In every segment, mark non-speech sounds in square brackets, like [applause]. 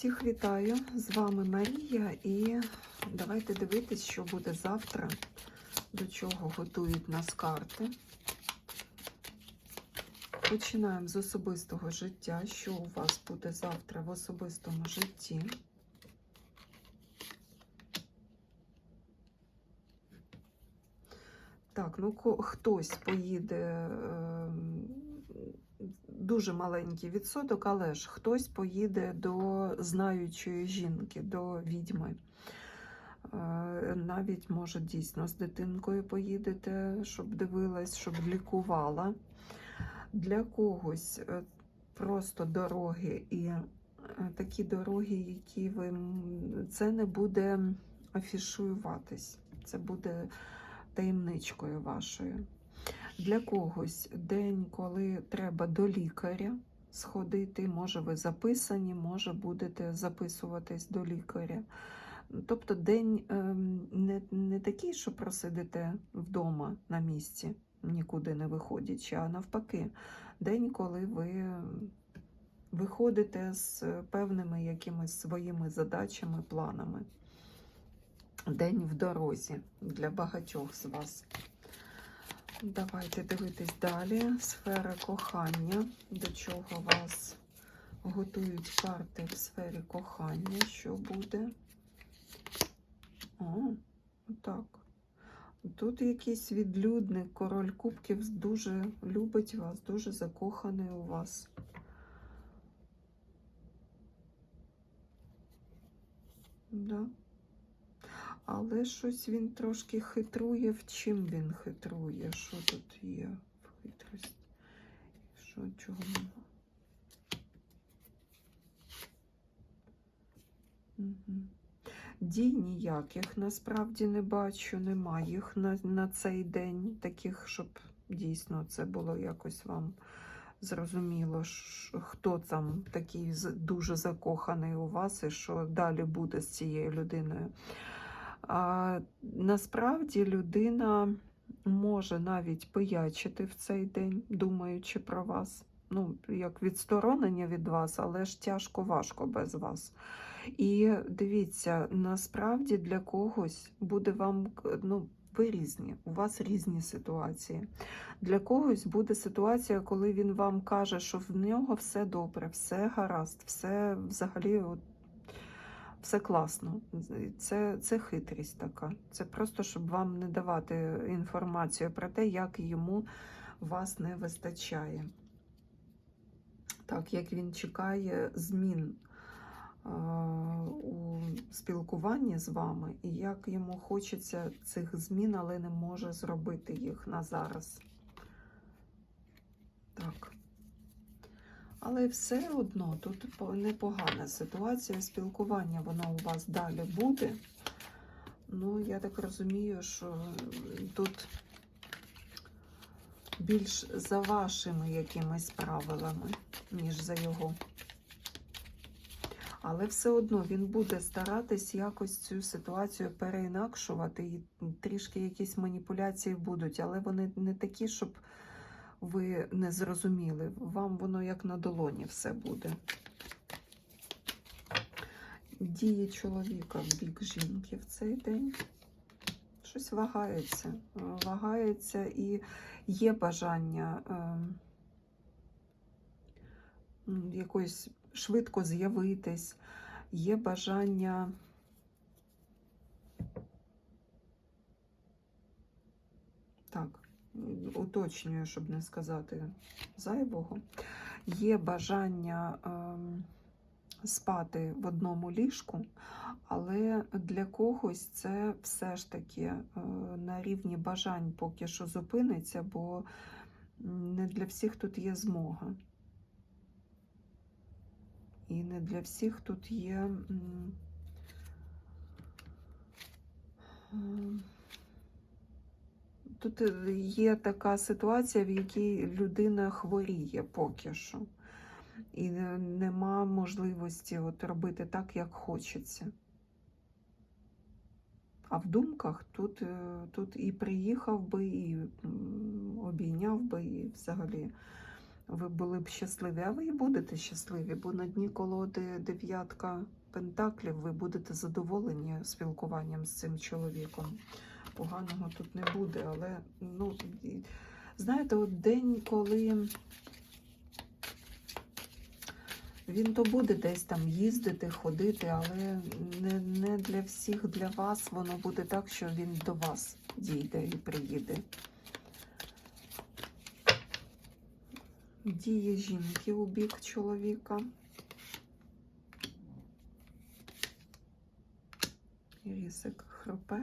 Всіх вітаю! З вами Марія, і давайте дивитись, що буде завтра, до чого готують нас карти. Починаємо з особистого життя. Що у вас буде завтра в особистому житті? Так, ну хтось поїде. Дуже маленький відсоток, але ж хтось поїде до знаючої жінки, до відьми. Е, Навіть, може, дійсно з дитинкою поїдете, щоб дивилась, щоб лікувала. Для когось е, просто дороги і е, такі дороги, які ви це не буде афішуюватись, це буде таємничкою вашою. Для когось день, коли треба до лікаря сходити, може ви записані, може будете записуватись до лікаря. Тобто день ем, не, не такий, що просидите вдома на місці, нікуди не виходячи, а навпаки, день, коли ви виходите з певними якимись своїми задачами, планами. День в дорозі для багатьох з вас. Давайте дивитись далі. Сфера кохання. До чого вас готують карти в сфері кохання? Що буде? О, так. Тут якийсь відлюдник, король кубків дуже любить вас, дуже закоханий у вас. Да. Але щось він трошки хитрує. В чим він хитрує? Що тут є в хитрості? Що, чого нема? Дій ніяких насправді не бачу, немає їх на, на цей день, таких, щоб дійсно це було якось вам зрозуміло, що, хто там такий дуже закоханий у вас і що далі буде з цією людиною. А, насправді людина може навіть пиячити в цей день, думаючи про вас. Ну, як відсторонення від вас, але ж тяжко важко без вас. І дивіться, насправді для когось буде вам, ну, ви різні, у вас різні ситуації. Для когось буде ситуація, коли він вам каже, що в нього все добре, все гаразд, все взагалі от, все класно. Це, це хитрість така. Це просто, щоб вам не давати інформацію про те, як йому вас не вистачає. Так, як він чекає змін у спілкуванні з вами, і як йому хочеться цих змін, але не може зробити їх на зараз. Так. Але все одно тут непогана ситуація. Спілкування воно у вас далі буде. Ну, я так розумію, що тут більш за вашими якимись правилами, ніж за його. Але все одно він буде старатись якось цю ситуацію переінакшувати, і трішки якісь маніпуляції будуть, але вони не такі, щоб ви не зрозуміли. Вам воно як на долоні все буде. Дії чоловіка в бік жінки в цей день. Щось вагається. Вагається і є бажання е, якось швидко з'явитись, є бажання. Так, уточнюю, щоб не сказати зайвого. Є бажання ем, спати в одному ліжку, але для когось це все ж таки е, на рівні бажань поки що зупиниться, бо не для всіх тут є змога. І не для всіх тут є. Тут е, є така ситуація, в якій людина хворіє поки що. І нема можливості от робити так, як хочеться. А в думках тут, е, тут і приїхав би, і обійняв би, і взагалі ви були б щасливі, а ви і будете щасливі, бо на дні колоди дев'ятка пентаклів ви будете задоволені спілкуванням з цим чоловіком. Поганого тут не буде, але ну, знаєте, от день, коли він то буде десь там їздити, ходити, але не, не для всіх, для вас воно буде так, що він до вас дійде і приїде. Діє жінки у бік чоловіка. Рісик хропе.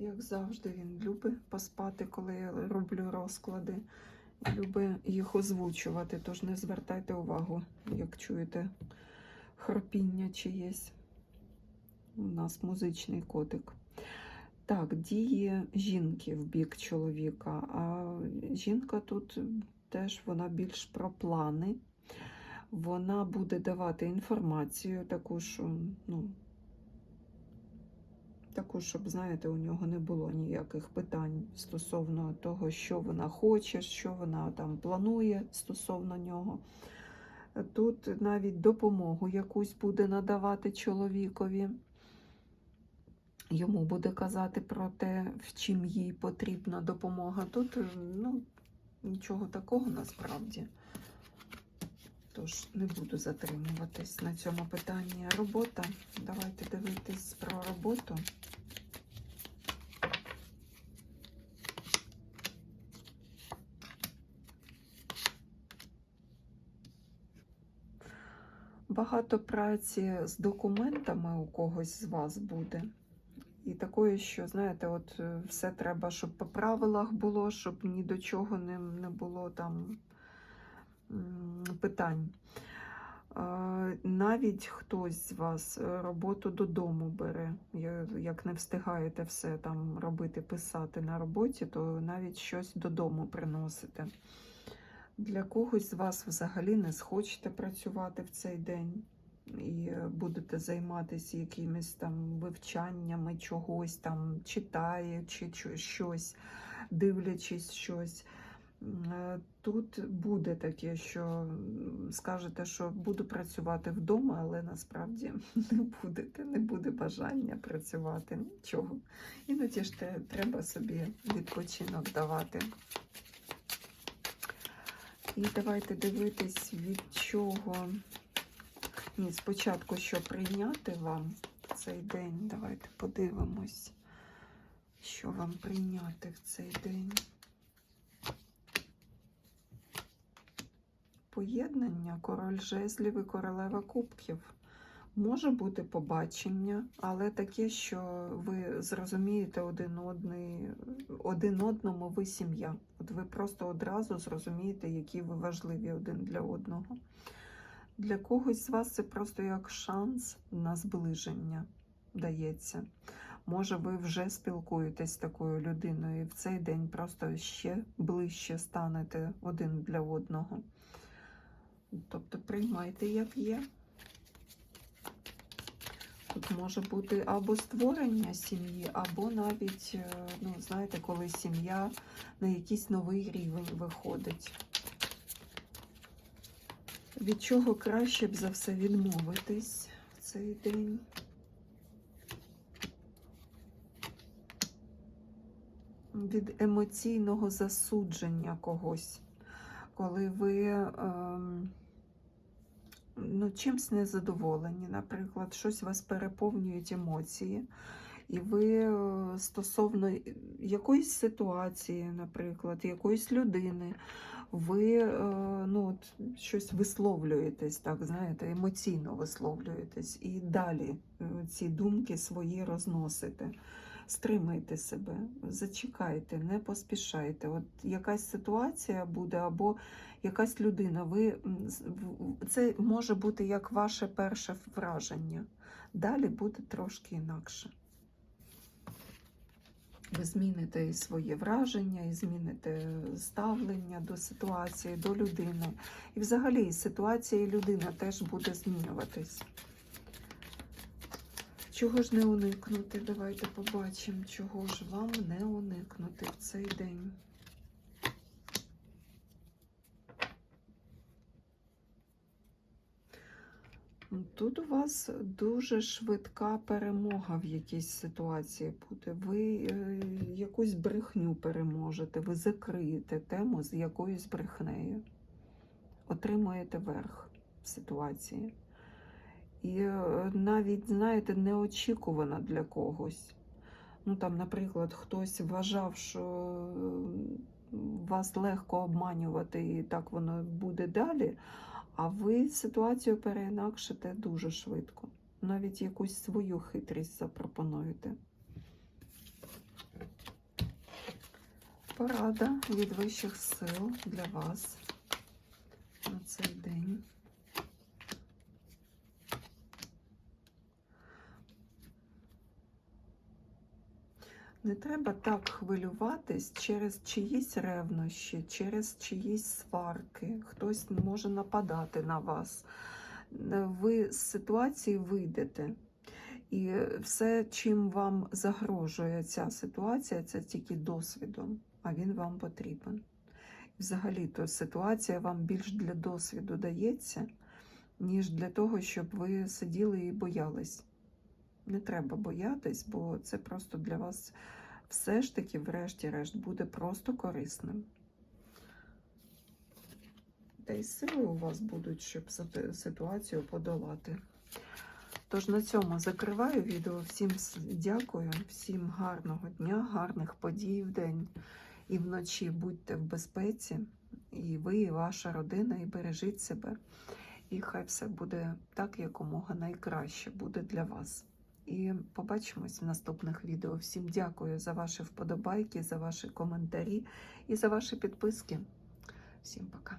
Як завжди, він любить поспати, коли я роблю розклади. Любить їх озвучувати, тож не звертайте увагу, як чуєте хропіння чиєсь. У нас музичний котик. Так, діє жінки в бік чоловіка. А жінка тут теж вона більш про плани. Вона буде давати інформацію таку, що, ну, таку, щоб, знаєте, у нього не було ніяких питань стосовно того, що вона хоче, що вона там планує стосовно нього. Тут навіть допомогу якусь буде надавати чоловікові. Йому буде казати про те, в чим їй потрібна допомога. Тут ну, нічого такого насправді. Тож не буду затримуватись на цьому питанні. Робота. Давайте дивитись про роботу. Багато праці з документами у когось з вас буде. І такої, що, знаєте, от е, все треба, щоб по правилах було, щоб ні до чого не, не було там питань. Навіть хтось з вас е, роботу додому бере. Як не встигаєте все там робити, писати на роботі, то навіть щось додому приносите. Для когось з вас взагалі не схочете працювати в цей день і е, будете займатися якимись там вивчаннями чогось, там читаючи щось, дивлячись щось. Е, Тут буде таке, що скажете, що буду працювати вдома, але насправді [laughs] не будете, не буде бажання працювати. Нічого. Іноді ж треба собі відпочинок давати. І давайте дивитись, від чого. Ні, спочатку, що прийняти вам цей день. Давайте подивимось, що вам прийняти в цей день. Поєднання король жезлів і королева кубків. Може бути побачення, але таке, що ви зрозумієте один, одний, один одному, ви сім'я. От ви просто одразу зрозумієте, які ви важливі один для одного. Для когось з вас це просто як шанс на зближення дається. Може, ви вже спілкуєтесь з такою людиною і в цей день просто ще ближче станете один для одного. Тобто приймайте, як є. Тут може бути або створення сім'ї, або навіть, е, ну, знаєте, коли сім'я на якийсь новий рівень виходить. Від чого краще б за все відмовитись в цей день? Від емоційного засудження когось, коли ви ну, чимсь незадоволені, наприклад, щось вас переповнюють емоції, і ви е, стосовно якоїсь ситуації, наприклад, якоїсь людини, ви е, ну, от, щось висловлюєтесь, так, знаєте, емоційно висловлюєтесь, і далі е, ці думки свої розносите. Стримайте себе, зачекайте, не поспішайте. От якась ситуація буде, або якась людина. Ви це може бути як ваше перше враження. Далі буде трошки інакше. Ви зміните і своє враження, і зміните ставлення до ситуації, до людини. І взагалі ситуація і людина теж буде змінюватись. Чого ж не уникнути? Давайте побачимо, чого ж вам не уникнути в цей день. Тут у вас дуже швидка перемога в якійсь ситуації буде. Ви е, якусь брехню переможете, ви закриєте тему з якоюсь брехнею. Отримуєте верх в ситуації. І е, навіть, знаєте, неочікувано для когось. Ну, там, наприклад, хтось вважав, що вас легко обманювати, і так воно буде далі. А ви ситуацію переінакшите дуже швидко. Навіть якусь свою хитрість запропонуєте. Порада від вищих сил для вас на цей день. Не треба так хвилюватись через чиїсь ревнощі, через чиїсь сварки. Хтось може нападати на вас. Е, Ви з ситуації вийдете. І все, чим вам загрожує ця ситуація, це тільки досвідом, а він вам потрібен. Взагалі-то ситуація вам більш для досвіду дається, ніж для того, щоб ви сиділи і боялись. Не треба боятись, бо це просто для вас все ж таки, врешті-решт, буде просто корисним. Та й сили у вас будуть, щоб ситуацію подолати. Тож на цьому закриваю відео. Всім дякую, всім гарного дня, гарних подій в день і вночі. Будьте в безпеці, і ви, і ваша родина, і бережіть себе. І хай все буде так, якомога найкраще буде для вас. І побачимось в наступних відео. Всім дякую за ваші вподобайки, за ваші коментарі і за ваші підписки. Всім пока.